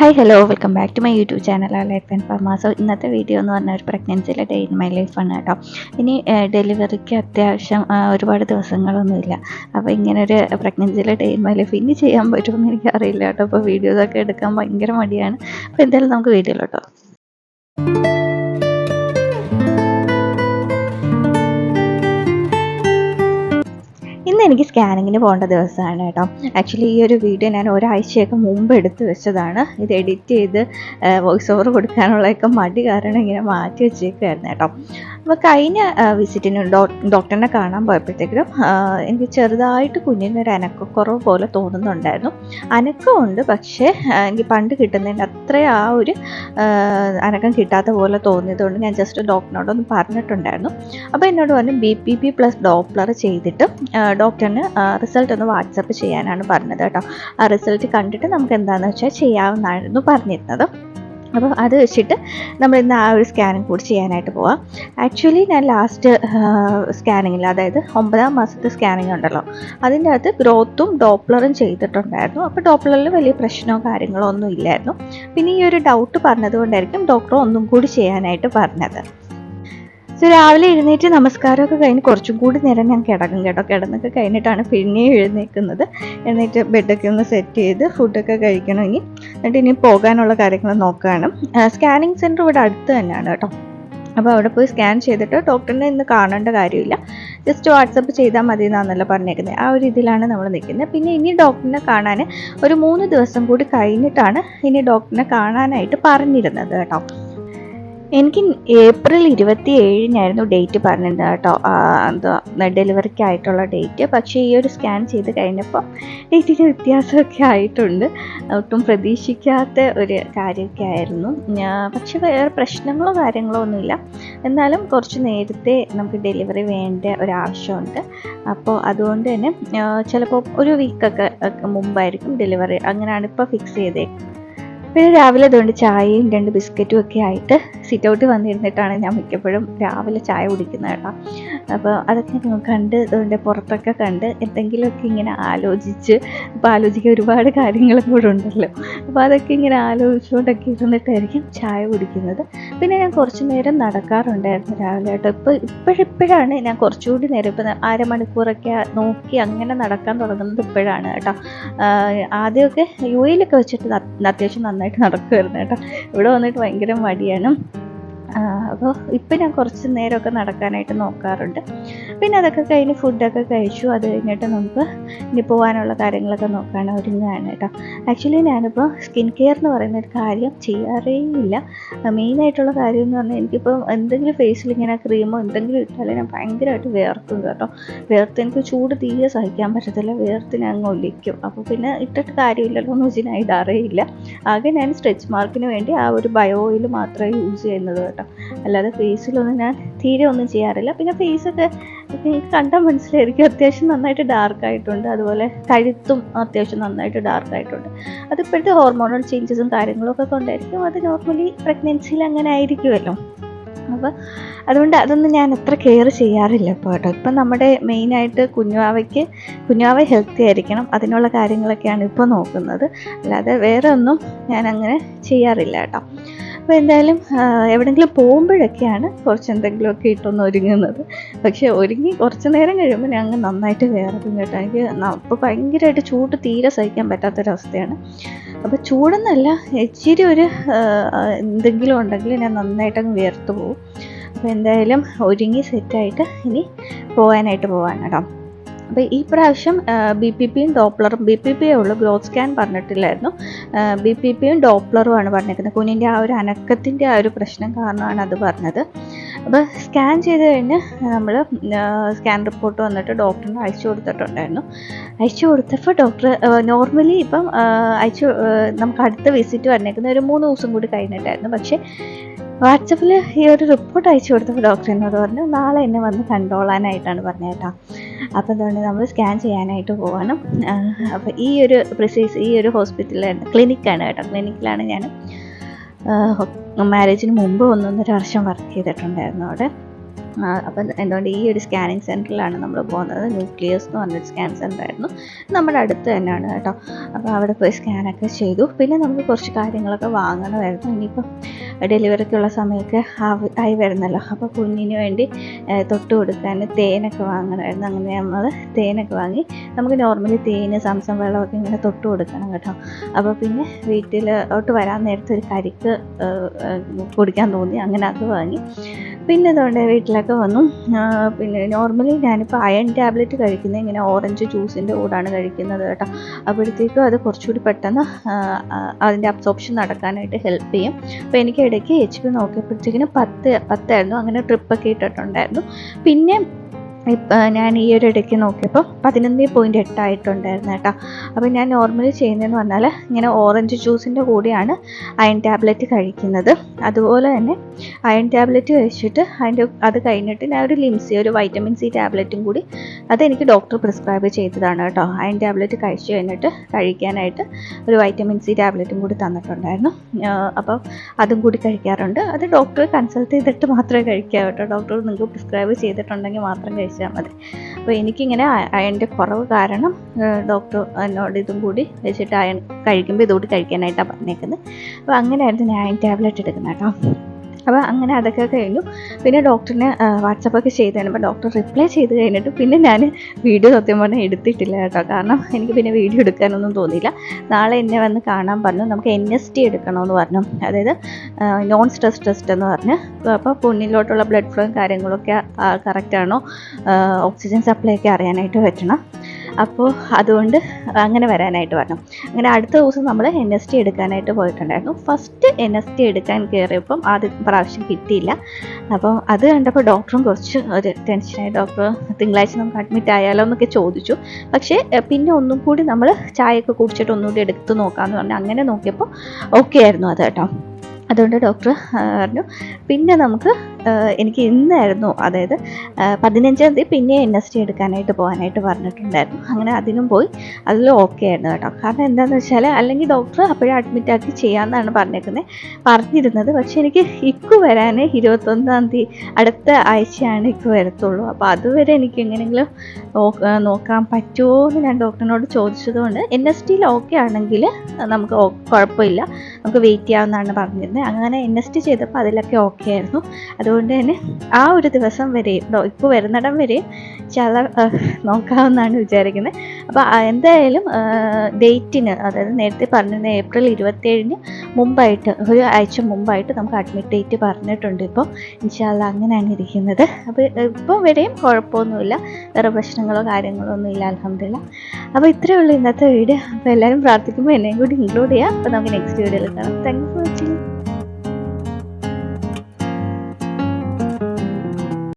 Hi hello welcome back to my YouTube channel life and pharma so ഇന്നത്തെ video എന്ന് പറഞ്ഞാൽ ഒരു പ്രഗ്നൻസിയിലെ ഡേ ഇൻ മൈ ലൈഫാണ് കേട്ടോ. ഇനി ഡെലിവറിക്ക് അത്യാവശ്യം ഒരുപാട് ദിവസങ്ങളൊന്നുമില്ല. അപ്പോൾ ഇങ്ങനെ ഒരു പ്രഗ്നൻസിയിലെ ഡേ ഇൻ മൈ ലൈഫ് ഇനി ചെയ്യാൻ പറ്റുമെന്ന് എനിക്കറിയില്ല കേട്ടോ. അപ്പോൾ വീഡിയോസൊക്കെ എടുക്കാൻ ഭയങ്കര മടിയാണ്. അപ്പോൾ എന്തായാലും നമുക്ക് വീഡിയോയിലോട്ടോ ഇന്ന് എനിക്ക് സ്കാനിങ്ങിന് പോകേണ്ട ദിവസമാണ് കേട്ടോ. ആക്ച്വലി ഈ ഒരു വീഡിയോ ഞാൻ ഒരാഴ്ചയൊക്കെ മുമ്പ് എടുത്തു വെച്ചതാണ്. ഇത് എഡിറ്റ് ചെയ്ത് വോയിസ് ഓവർ കൊടുക്കാനുള്ളതൊക്കെ മടി കാരണം ഇങ്ങനെ മാറ്റി വെച്ചേക്കുമായിരുന്നു കേട്ടോ. അപ്പോൾ കഴിഞ്ഞ വിസിറ്റിന് ഡോക്ടറിനെ കാണാൻ പോയപ്പോഴത്തേക്കും എനിക്ക് ചെറുതായിട്ട് കുഞ്ഞിനൊരു അനക്കക്കുറവ് പോലെ തോന്നുന്നുണ്ടായിരുന്നു. അനക്കമുണ്ട് പക്ഷേ എനിക്ക് പണ്ട് കിട്ടുന്നതിന്റെ അത്ര ആ ഒരു അനക്കം കിട്ടാത്ത പോലെ തോന്നിയതുകൊണ്ട് ഞാൻ ജസ്റ്റ് ഡോക്ടറിനോടൊന്ന് പറഞ്ഞിട്ടുണ്ടായിരുന്നു. അപ്പോൾ എന്നോട് പറഞ്ഞു B P P plus doppler ചെയ്തിട്ട് ആ, ഡോക്ടറിന് റിസൾട്ട് ഒന്ന് വാട്സപ്പ് ചെയ്യാനാണ് പറഞ്ഞത് കേട്ടോ. ആ റിസൾട്ട് കണ്ടിട്ട് നമുക്ക് എന്താണെന്ന് വെച്ചാൽ ചെയ്യാവുന്നതായിരുന്നു പറഞ്ഞിരുന്നത്. അപ്പോൾ അത് വെച്ചിട്ട് നമ്മൾ ഇന്ന് ആ ഒരു സ്കാനിങ് കൂടി ചെയ്യാനായിട്ട് പോവാം. ആക്ച്വലി ഞാൻ ലാസ്റ്റ് സ്കാനിങ്ങിൽ അതായത് ഒമ്പതാം മാസത്തെ സ്കാനിങ് ഉണ്ടല്ലോ. അതിന്റെ അകത്ത് ഗ്രോത്തും ഡോപ്ലറും ചെയ്തിട്ടുണ്ടായിരുന്നു. അപ്പോൾ ഡോപ്ലറിൽ വലിയ പ്രശ്നമോ കാര്യങ്ങളോ ഒന്നും ഇല്ലായിരുന്നു. പിന്നെ ഈ ഒരു ഡൗട്ട് പറഞ്ഞതുകൊണ്ടായിരിക്കും ഡോക്ടർ ഒന്നും കൂടി ചെയ്യാനായിട്ട് പറഞ്ഞത്. സോ രാവിലെ എഴുന്നേറ്റ് നമസ്കാരമൊക്കെ കഴിഞ്ഞ് കുറച്ചും കൂടി നേരം ഞാൻ കിടക്കും കേട്ടോ. കിടന്നൊക്കെ കഴിഞ്ഞിട്ടാണ് പിന്നെയും എഴുന്നേൽക്കുന്നത് എഴുന്നേറ്റ് ബെഡൊക്കെ ഒന്ന് സെറ്റ് ചെയ്ത് ഫുഡൊക്കെ കഴിക്കണം ഇനി എന്നിട്ട് ഇനി പോകാനുള്ള കാര്യങ്ങൾ നോക്കുകയാണ്. സ്കാനിങ് സെന്റർ ഇവിടെ അടുത്ത് തന്നെയാണ് കേട്ടോ. അപ്പോൾ അവിടെ പോയി സ്കാൻ ചെയ്തിട്ട് ഡോക്ടറിനെ ഇന്ന് കാണേണ്ട കാര്യമില്ല. ജസ്റ്റ് വാട്സപ്പ് ചെയ്താൽ മതി എന്നാണല്ലോ പറഞ്ഞേക്കുന്നത് ആ ഒരു ഇതിലാണ് നമ്മൾ നിൽക്കുന്നത്. പിന്നെ ഇനി ഡോക്ടറിനെ കാണാൻ ഒരു മൂന്ന് ദിവസം കൂടി കഴിഞ്ഞിട്ടാണ് ഇനി ഡോക്ടറിനെ കാണാനായിട്ട് പറഞ്ഞിരുന്നത് കേട്ടോ. എനിക്ക് ഏപ്രിൽ ഇരുപത്തി ഏഴിനായിരുന്നു ഡേറ്റ് പറഞ്ഞിരുന്നത് കേട്ടോ. എന്താ ഡെലിവറിക്ക് ആയിട്ടുള്ള ഡേറ്റ്. പക്ഷേ ഈ ഒരു സ്കാൻ ചെയ്ത് കഴിഞ്ഞപ്പോൾ ഡേറ്റിന് വ്യത്യാസമൊക്കെ ആയിട്ടുണ്ട്. ഒട്ടും പ്രതീക്ഷിക്കാത്ത ഒരു കാര്യമൊക്കെ ആയിരുന്നു. പക്ഷെ വേറെ പ്രശ്നങ്ങളോ കാര്യങ്ങളോ ഒന്നുമില്ല. എന്നാലും കുറച്ച് നേരത്തെ നമുക്ക് ഡെലിവറി വേണ്ട ഒരാവശ്യമുണ്ട്. അപ്പോൾ അതുകൊണ്ട് തന്നെ ചിലപ്പോൾ ഒരു വീക്കൊക്കെ മുമ്പായിരിക്കും ഡെലിവറി. അങ്ങനെയാണ് ഇപ്പോൾ ഫിക്സ് ചെയ്തേക്കുന്നത്. പിന്നെ രാവിലെ അതുകൊണ്ട് ചായയും രണ്ട് ബിസ്ക്കറ്റും ഒക്കെ ആയിട്ട് സിറ്റ് ഔട്ട് വന്നിരുന്നിട്ടാണ് ഞാൻ മിക്കപ്പോഴും രാവിലെ ചായ കുടിക്കുന്നത് കേട്ടോ. അപ്പോൾ അതൊക്കെ കണ്ട് അതുകൊണ്ട് പുറത്തൊക്കെ കണ്ട് എന്തെങ്കിലുമൊക്കെ ഇങ്ങനെ ആലോചിച്ച് അപ്പോൾ ആലോചിക്കാൻ ഒരുപാട് കാര്യങ്ങളും കൂടെ ഉണ്ടല്ലോ. അപ്പോൾ അതൊക്കെ ഇങ്ങനെ ആലോചിച്ചുകൊണ്ടൊക്കെ ഇരുന്നിട്ടായിരിക്കും ചായ കുടിക്കുന്നത്. പിന്നെ ഞാൻ കുറച്ച് നേരം നടക്കാറുണ്ടായിരുന്നു രാവിലെ കേട്ടോ. ഇപ്പോൾ ഇപ്പോഴിപ്പോഴാണ് ഞാൻ കുറച്ചുകൂടി നേരം ഇപ്പോൾ അരമണിക്കൂറൊക്കെ നോക്കി അങ്ങനെ നടക്കാൻ തുടങ്ങുന്നത് ഇപ്പോഴാണ് കേട്ടോ. ആദ്യമൊക്കെ യു എയിലൊക്കെ വെച്ചിട്ട് അത്യാവശ്യം അത്യാവശ്യം നന്നായിട്ട് നടക്കുമായിരുന്നു കേട്ടോ. ഇവിടെ വന്നിട്ട് ഭയങ്കര മടിയാണ്. അപ്പോൾ ഇപ്പം ഞാൻ കുറച്ച് നേരമൊക്കെ നടക്കാനായിട്ട് നോക്കാറുണ്ട്. പിന്നെ അതൊക്കെ കഴിഞ്ഞ് ഫുഡൊക്കെ കഴിച്ചു. അത് കഴിഞ്ഞിട്ട് നമുക്ക് ഇനി പോകാനുള്ള കാര്യങ്ങളൊക്കെ നോക്കാൻ ഒരുങ്ങുകയാണ് കേട്ടോ. ആക്ച്വലി ഞാനിപ്പോൾ സ്കിൻ കെയർ എന്ന് പറയുന്ന ഒരു കാര്യം ചെയ്യാറേ ഇല്ല. മെയിനായിട്ടുള്ള കാര്യം എന്ന് പറഞ്ഞാൽ എനിക്കിപ്പോൾ എന്തെങ്കിലും ഫേസിൽ ഇങ്ങനെ ക്രീമോ എന്തെങ്കിലും ഇട്ടാലും ഞാൻ ഭയങ്കരമായിട്ട് വേർക്കും കേട്ടോ. വേർത്ത് എനിക്ക് ചൂട് തീരെ സഹിക്കാൻ പറ്റത്തില്ല. വേർത്ത് ഞാൻ അങ്ങ് ഒലിക്കും. അപ്പോൾ പിന്നെ ഇട്ടിട്ട് കാര്യമില്ലല്ലോ എന്ന് വെച്ച് ഞാൻ ഇടാറേ ഇല്ല. ആകെ ഞാൻ സ്ട്രെച്ച് മാർക്കിന് വേണ്ടി ആ ഒരു ബയോ ഓയിൽ മാത്രമേ യൂസ് ചെയ്യുന്നത് കേട്ടോ. അല്ലാതെ ഫേസിലൊന്നും ഞാൻ തീരെ ഒന്നും ചെയ്യാറില്ല. പിന്നെ ഫേസൊക്കെ നിങ്ങൾക്ക് കണ്ടാൽ മനസ്സിലായിരിക്കും. അത്യാവശ്യം നന്നായിട്ട് ഡാർക്ക് ആയിട്ടുണ്ട്. അതുപോലെ കഴുത്തും അത്യാവശ്യം നന്നായിട്ട് ഡാർക്ക് ആയിട്ടുണ്ട്. അത് ഹോർമോണൽ ചേഞ്ചസും കാര്യങ്ങളൊക്കെ കൊണ്ടായിരിക്കും അത് നോർമലി പ്രഗ്നൻസിയിൽ അങ്ങനെ ആയിരിക്കുമല്ലോ. അപ്പോൾ അതുകൊണ്ട് അതൊന്നും ഞാൻ അത്ര കെയർ ചെയ്യാറില്ല ഇപ്പോൾ കേട്ടോ. ഇപ്പം നമ്മുടെ മെയിനായിട്ട് കുഞ്ഞുവാവയ്ക്ക് കുഞ്ഞുവാവ ഹെൽത്തി ആയിരിക്കണം അതിനുള്ള കാര്യങ്ങളൊക്കെയാണ് ഇപ്പോൾ നോക്കുന്നത്. അല്ലാതെ വേറെ ഒന്നും ഞാൻ അങ്ങനെ ചെയ്യാറില്ല കേട്ടോ. അപ്പോൾ എന്തായാലും എവിടെയെങ്കിലും പോകുമ്പോഴൊക്കെയാണ് കുറച്ച് എന്തെങ്കിലുമൊക്കെ ഇട്ടൊന്ന് ഒരുങ്ങുന്നത്. പക്ഷേ ഒരുങ്ങി കുറച്ച് നേരം കഴിയുമ്പോൾ ഞാൻ നന്നായിട്ട് വേർക്കും കേട്ടോ. എനിക്ക് അപ്പോൾ ഭയങ്കരമായിട്ട് ചൂട് തീരെ സഹിക്കാൻ പറ്റാത്തൊരവസ്ഥയാണ്. അപ്പോൾ ചൂടെന്നല്ല ഇച്ചിരി ഒരു എന്തെങ്കിലും ഉണ്ടെങ്കിൽ ഞാൻ നന്നായിട്ടങ്ങ് വേർത്ത് പോകും അപ്പോൾ എന്തായാലും ഒരുങ്ങി സെറ്റായിട്ട് ഇനി പോകാനായിട്ട് പോവാണ് കേട്ടോ. അപ്പോൾ ഈ പ്രാവശ്യം ബി പി പിയും ഡോപ്ലറും ബി പി പിയേ ഉള്ളൂ ഗ്രോത്ത് സ്കാൻ പറഞ്ഞിട്ടില്ലായിരുന്നു. ബി പി പിയും ഡോപ്ലറും ആണ് പറഞ്ഞിരിക്കുന്നത്. കുഞ്ഞിന്റെ ആ ഒരു അനക്കത്തിന്റെ ആ ഒരു പ്രശ്നം കാരണമാണ് അത് പറഞ്ഞത്. അപ്പോൾ സ്കാൻ ചെയ്ത് കഴിഞ്ഞ് നമ്മൾ സ്കാൻ റിപ്പോർട്ട് വന്നിട്ട് ഡോക്ടറിന് അയച്ചു കൊടുത്തിട്ടുണ്ടായിരുന്നു. അയച്ചു കൊടുത്തപ്പോൾ ഡോക്ടർ നോർമലി ഇപ്പം അയച്ചു നമുക്ക് അടുത്ത വിസിറ്റ് വന്നേക്കുന്ന ഒരു മൂന്ന് ദിവസം കൂടി കഴിഞ്ഞിട്ടായിരുന്നു. പക്ഷേ വാട്സപ്പിൽ ഈ ഒരു റിപ്പോർട്ട് അയച്ചു കൊടുത്തപ്പോൾ ഡോക്ടർ എന്നോട് പറഞ്ഞു നാളെ എന്നെ വന്ന് കണ്ടോളാനായിട്ടാണ് പറഞ്ഞത് കേട്ടോ. അപ്പോൾ അതുകൊണ്ട് നമ്മൾ സ്കാൻ ചെയ്യാനായിട്ട് പോകണം അപ്പോൾ ഈ ഒരു പ്രിസൈസ് ഈ ഒരു ഹോസ്പിറ്റലിലാണ് ക്ലിനിക്കാണ് കേട്ടോ. ക്ലിനിക്കിലാണ് ഞാൻ മാരേജിന് മുമ്പ് ഒന്നൊന്നര വർഷം വർക്ക് ചെയ്തിട്ടുണ്ടായിരുന്നു അവിടെ. അപ്പം എന്തുകൊണ്ട് ഈ ഒരു സ്കാനിങ് സെന്ററിലാണ് നമ്മൾ പോകുന്നത്? ന്യൂക്ലിയസ് എന്ന് പറഞ്ഞൊരു സ്കാൻ സെന്റർ ആയിരുന്നു. നമ്മുടെ അടുത്ത് തന്നെയാണ് കേട്ടോ. അപ്പോൾ അവിടെ പോയി സ്കാനൊക്കെ ചെയ്തു. പിന്നെ നമുക്ക് കുറച്ച് കാര്യങ്ങളൊക്കെ വാങ്ങണമായിരുന്നു. ഇനിയിപ്പം ഡെലിവറിക്കുള്ള സമയമൊക്കെ ആയി വരുന്നല്ലോ. അപ്പോൾ കുഞ്ഞിന് വേണ്ടി തൊട്ട് കൊടുക്കാൻ തേനൊക്കെ വാങ്ങണമായിരുന്നു. അങ്ങനെ നമ്മൾ തേനൊക്കെ വാങ്ങി നമുക്ക് നോർമലി തേന് സംസം വെള്ളമൊക്കെ ഇങ്ങനെ തൊട്ട് കൊടുക്കണം കേട്ടോ. അപ്പോൾ പിന്നെ വീട്ടിലോട്ട് വരാൻ നേരത്തെ ഒരു കരിക്ക് കുടിക്കാൻ തോന്നി. അങ്ങനെ അത് വാങ്ങി. പിന്നെ അതുകൊണ്ട് വീട്ടിലൊക്കെ വന്നു. പിന്നെ നോർമലി ഞാനിപ്പോൾ അയൺ ടാബ്ലറ്റ് കഴിക്കുന്നത് ഇങ്ങനെ ഓറഞ്ച് ജ്യൂസിന്റെ കൂടാണ് കഴിക്കുന്നത് കേട്ടോ. അപ്പോഴത്തേക്കും അത് കുറച്ചുകൂടി പെട്ടെന്ന് അതിന്റെ അബ്സോർപ്ഷൻ നടക്കാനായിട്ട് ഹെൽപ്പ് ചെയ്യും. അപ്പോൾ എനിക്ക് ഇടയ്ക്ക് എച്ച് പി നോക്കിയപ്പോഴത്തേക്കിനും പത്ത് പത്തായിരുന്നു. അങ്ങനെ ട്രിപ്പൊക്കെ ഇട്ടിട്ടുണ്ടായിരുന്നു. പിന്നെ ഇപ്പം ഞാൻ ഈ ഒരു ഇടയ്ക്ക് നോക്കിയപ്പോൾ പതിനൊന്ന് പോയിന്റ് എട്ടായിട്ടുണ്ടായിരുന്നു കേട്ടോ. അപ്പോൾ ഞാൻ നോർമലി ചെയ്യുന്നതെന്ന് പറഞ്ഞാൽ ഇങ്ങനെ ഓറഞ്ച് ജ്യൂസിന്റെ കൂടെയാണ് അയൺ ടാബ്ലറ്റ് കഴിക്കുന്നത്. അതുപോലെ തന്നെ അയൺ ടാബ്ലറ്റ് കഴിച്ചിട്ട് അതിന്റെ അത് കഴിഞ്ഞിട്ട് ഞാൻ ഒരു ലിംസി ഒരു വൈറ്റമിൻ സി ടാബ്ലറ്റും കൂടി അതെനിക്ക് ഡോക്ടർ പ്രിസ്ക്രൈബ് ചെയ്തതാണ് കേട്ടോ. അയൺ ടാബ്ലറ്റ് കഴിച്ച് കഴിഞ്ഞിട്ട് കഴിക്കാനായിട്ട് ഒരു വൈറ്റമിൻ സി ടാബ്ലറ്റും കൂടി തന്നിട്ടുണ്ടായിരുന്നു. അപ്പോൾ അതും കൂടി കഴിക്കാറുണ്ട്. അത് ഡോക്ടറെ കൺസൾട്ട് ചെയ്തിട്ട് മാത്രമേ കഴിക്കാവൂ കേട്ടോ. ഡോക്ടർ നിങ്ങൾക്ക് പ്രിസ്ക്രൈബ് ചെയ്തിട്ടുണ്ടെങ്കിൽ മാത്രം കഴിച്ചാൽ മതി. അപ്പോൾ എനിക്കിങ്ങനെ അയണിന്റെ കുറവ് കാരണം ഡോക്ടർ എന്നോട് ഇതും കൂടി വെച്ചിട്ട് അയൺ കഴിക്കുമ്പോൾ ഇതുകൂടി കഴിക്കാനായിട്ടാണ് പറഞ്ഞേക്കുന്നത്. അപ്പോൾ അങ്ങനെയായിരുന്നു ഞാൻ അയൺ ടാബ്ലറ്റ് എടുക്കുന്നത് കേട്ടോ. അപ്പോൾ അങ്ങനെ അതൊക്കെ കഴിഞ്ഞു. പിന്നെ ഡോക്ടറിനെ വാട്സപ്പൊക്കെ ചെയ്ത് കഴിഞ്ഞപ്പോൾ ഡോക്ടർ റിപ്ലൈ ചെയ്ത് കഴിഞ്ഞിട്ട് പിന്നെ ഞാൻ വീഡിയോ സത്യം പറഞ്ഞാൽ എടുത്തിട്ടില്ല കേട്ടോ. കാരണം എനിക്ക് പിന്നെ വീഡിയോ എടുക്കാനൊന്നും തോന്നിയില്ല. നാളെ എന്നെ വന്ന് കാണാൻ പറഞ്ഞു. നമുക്ക് എൻ എസ് ടി എടുക്കണമെന്ന് പറഞ്ഞു. അതായത് നോൺ സ്ട്രെസ് ടെസ്റ്റ് എന്ന് പറഞ്ഞ്. അപ്പോൾ പൊണ്ണിലോട്ടുള്ള ബ്ലഡ് ഫ്ലോയും കാര്യങ്ങളൊക്കെ കറക്റ്റാണോ ഓക്സിജൻ സപ്ലൈ ഒക്കെ അറിയാനായിട്ട് പറ്റണം. അപ്പോൾ അതുകൊണ്ട് അങ്ങനെ വരാനായിട്ട് പറഞ്ഞു അങ്ങനെ അടുത്ത ദിവസം നമ്മൾ എൻ എസ് ടി എടുക്കാനായിട്ട് പോയിട്ടുണ്ടായിരുന്നു. ഫസ്റ്റ് എൻ എസ് ടി എടുക്കാൻ കയറിയപ്പം ആദ്യ പ്രാവശ്യം കിട്ടിയില്ല. അപ്പം അത് കണ്ടപ്പോൾ ഡോക്ടറും കുറച്ച് ഒരു ടെൻഷനായി ഡോക്ടർ തിങ്കളാഴ്ച നമുക്ക് അഡ്മിറ്റ് ആയാലോ എന്നൊക്കെ ചോദിച്ചു. പക്ഷേ പിന്നെ ഒന്നും കൂടി നമ്മൾ ചായയൊക്കെ കുടിച്ചിട്ട് ഒന്നുകൂടി എടുത്ത് നോക്കാമെന്ന് പറഞ്ഞു അങ്ങനെ നോക്കിയപ്പോൾ ഓക്കെ ആയിരുന്നു അത് കേട്ടോ. അതുകൊണ്ട് ഡോക്ടർ പറഞ്ഞു. പിന്നെ നമുക്ക് എനിക്ക് ഇന്നായിരുന്നു അതായത് പതിനഞ്ചാം തീയതി പിന്നെ എൻ എസ് ടി എടുക്കാനായിട്ട് പോകാനായിട്ട് പറഞ്ഞിട്ടുണ്ടായിരുന്നു. അങ്ങനെ അതിനും പോയി അതിൽ ഓക്കെ ആയിരുന്നു കേട്ടോ. കാരണം എന്താണെന്ന് വെച്ചാൽ അല്ലെങ്കിൽ ഡോക്ടർ അപ്പോഴേ അഡ്മിറ്റ് ആക്കി ചെയ്യാമെന്നാണ് പറഞ്ഞേക്കുന്നത് പറഞ്ഞിരുന്നത് പക്ഷെ എനിക്ക് ഇക്കു വരാൻ ഇരുപത്തൊന്നാം തീയതി അടുത്ത ആഴ്ചയാണ് ഇക്കു വരത്തുള്ളൂ. അപ്പോൾ അതുവരെ എനിക്ക് എങ്ങനെയെങ്കിലും നോക്കാൻ പറ്റുമോ എന്ന് ഞാൻ ഡോക്ടറിനോട് ചോദിച്ചതുകൊണ്ട് എൻ എസ് ടിയിൽ ഓക്കെ ആണെങ്കിൽ നമുക്ക് കുഴപ്പമില്ല. നമുക്ക് വെയിറ്റ് ചെയ്യാമെന്നാണ് പറഞ്ഞിരുന്നത് അങ്ങനെ എൻ എസ് ടി ചെയ്തപ്പോൾ അതിലൊക്കെ ഓക്കെ ആയിരുന്നു. അതുകൊണ്ട് തന്നെ ആ ഒരു ദിവസം വരെയും ഇപ്പോൾ വരുന്നിടം വരെയും ചില നോക്കാമെന്നാണ് വിചാരിക്കുന്നത്. അപ്പോൾ എന്തായാലും ഡേറ്റിന് അതായത് നേരത്തെ പറഞ്ഞിരുന്ന ഏപ്രിൽ ഇരുപത്തേഴിന് മുമ്പായിട്ട് ഒരു ആഴ്ച മുമ്പായിട്ട് നമുക്ക് അഡ്മിറ്റ് ഡേറ്റ് പറഞ്ഞിട്ടുണ്ട് ഇപ്പോൾ ഇൻഷാല്ല അങ്ങനെയാണ് ഇരിക്കുന്നത്. അപ്പോൾ ഇപ്പോൾ വരെയും കുഴപ്പമൊന്നുമില്ല. വേറെ പ്രശ്നങ്ങളോ കാര്യങ്ങളോ ഒന്നും ഇല്ല അലഹമില്ല അപ്പോൾ ഇത്രയേ ഉള്ളൂ ഇന്നത്തെ വീഡിയോ. അപ്പോൾ എല്ലാവരും പ്രാർത്ഥിക്കുമ്പോൾ എന്നെയും കൂടി ഇൻക്ലൂഡ് ചെയ്യാം. അപ്പോൾ നമുക്ക് നെക്സ്റ്റ് വീഡിയോയിൽ കാണാം. Thank you for watching